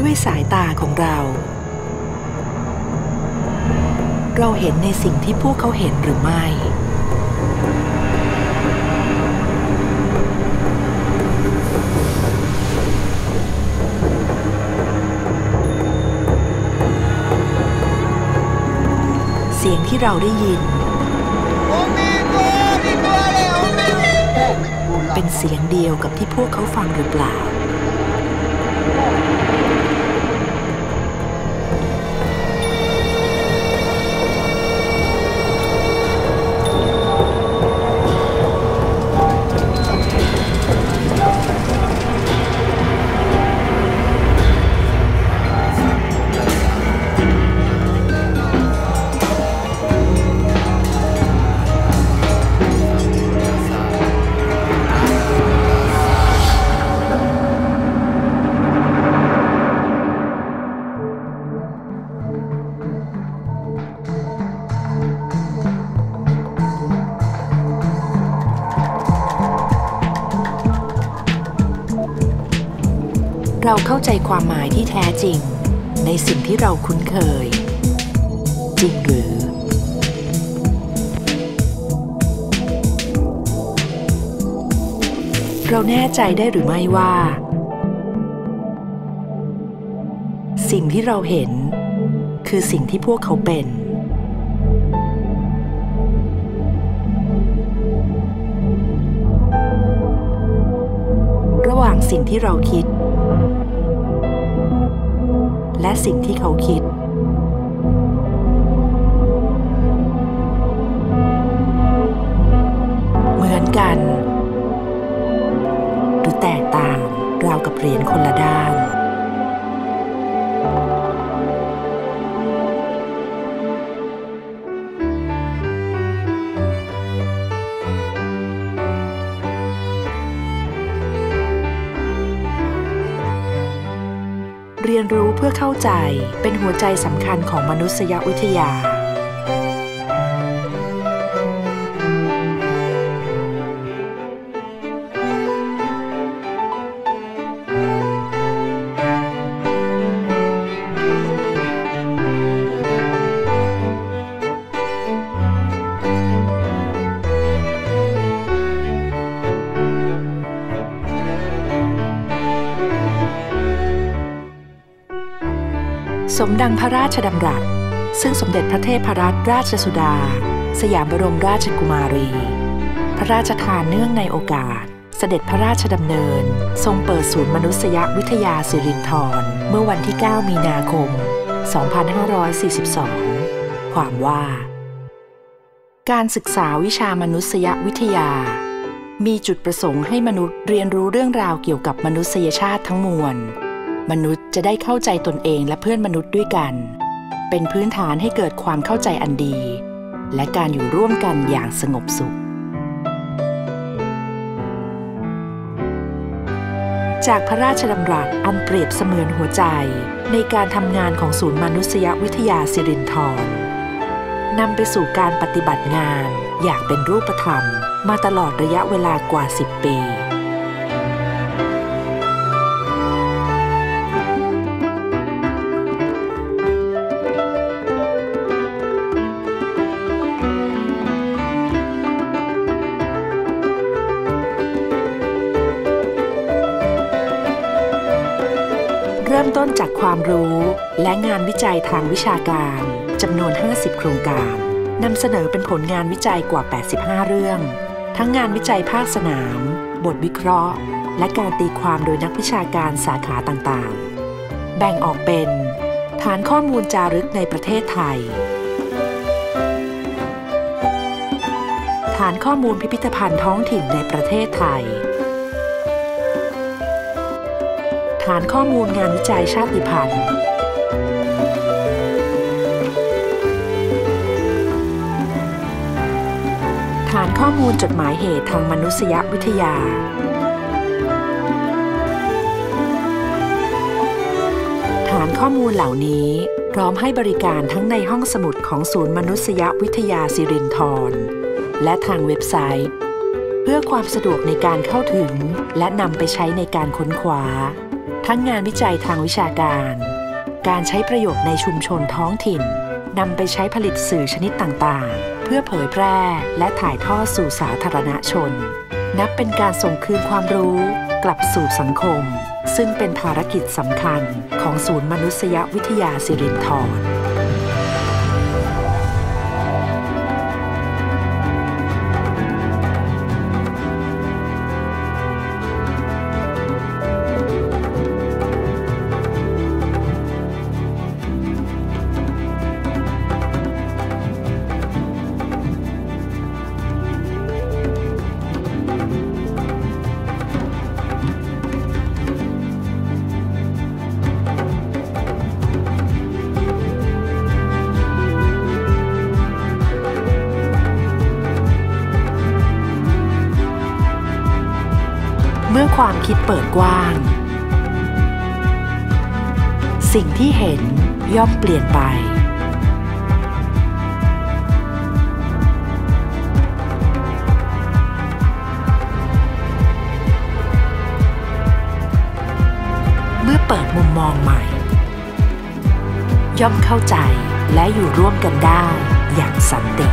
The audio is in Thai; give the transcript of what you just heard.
ด้วยสายตาของเรา เราเห็นในสิ่งที่พวกเขาเห็นหรือไม่ เสียงที่เราได้ยิน เป็นเสียงเดียวกับที่พวกเขาฟังหรือเปล่า เราเข้าใจความหมายที่แท้จริง ในสิ่งที่เราคุ้นเคย จริงหรือ เราแน่ใจได้หรือไม่ว่า สิ่งที่เราเห็น คือสิ่งที่พวกเขาเป็นระหว่างสิ่งที่เราคิด และสิ่งที่เขาคิด เหมือนกัน หรือแตกต่างราวกับเหรียญคนละด้าน เรียนรู้เพื่อเข้าใจเป็นหัวใจสำคัญของมนุษยวิทยา สมดังพระราชดำรัส ซึ่งสมเด็จพระเทพรัตนราชสุดา สยามบรมราชกุมารี พระราชทานเนื่องในโอกาส เสด็จพระราชดำเนิน ทรงเปิดศูนย์มนุษยวิทยาสิรินธรเมื่อวันที่ 9 มีนาคม 2542 ความว่า การศึกษาวิชามนุษยวิทยา มีจุดประสงค์ให้มนุษย์เรียนรู้เรื่องราวเกี่ยวกับมนุษยชาติทั้งมวล มนุษย์จะได้เข้าใจตนเองและเพื่อนมนุษย์ด้วยกัน เป็นพื้นฐานให้เกิดความเข้าใจอันดี และการอยู่ร่วมกันอย่างสงบสุข จากพระราชดำรัสอันเปรียบเสมือนหัวใจ ในการทำงานของศูนย์มนุษยวิทยาสิรินธรนำไปสู่การปฏิบัติงานอย่างเป็นรูปธรรม มาตลอดระยะเวลากว่า 10 ปี ต้นจากความรู้และงานวิจัยทางวิชาการจำนวน 50 โครงการนำเสนอเป็นผลงานวิจัยกว่า 85 เรื่อง ทั้งงานวิจัยภาคสนาม บทวิเคราะห์ และการตีความโดยนักวิชาการสาขาต่างๆ แบ่งออกเป็น ฐานข้อมูลจารึกในประเทศไทย ฐานข้อมูลพิพิธภัณฑ์ท้องถิ่นในประเทศไทย ฐานข้อมูลงานวิจัยชาติพันธุ์ฐานข้อมูลจดหมายเหตุทางมนุษยวิทยา ฐานข้อมูลเหล่านี้พร้อมให้บริการทั้งในห้องสมุดของศูนย์มนุษยวิทยาสิรินธรและทางเว็บไซต์ เพื่อความสะดวกในการเข้าถึง และนำไปใช้ในการค้นคว้า ทั้งงานวิจัยทางวิชาการ การใช้ประโยชน์ในชุมชนท้องถิ่นนำไปใช้ผลิตสื่อชนิดต่างๆ เพื่อเผยแพร่และถ่ายทอดสู่สาธารณชน นับเป็นการส่งคืนความรู้กลับสู่สังคม ซึ่งเป็นภารกิจสำคัญของศูนย์มนุษยวิทยาสิรินธร เปิดกว้าง สิ่งที่เห็นย่อมเปลี่ยนไป เมื่อเปิดมุมมองใหม่ ย่อมเข้าใจและอยู่ร่วมกันได้อย่างสันติ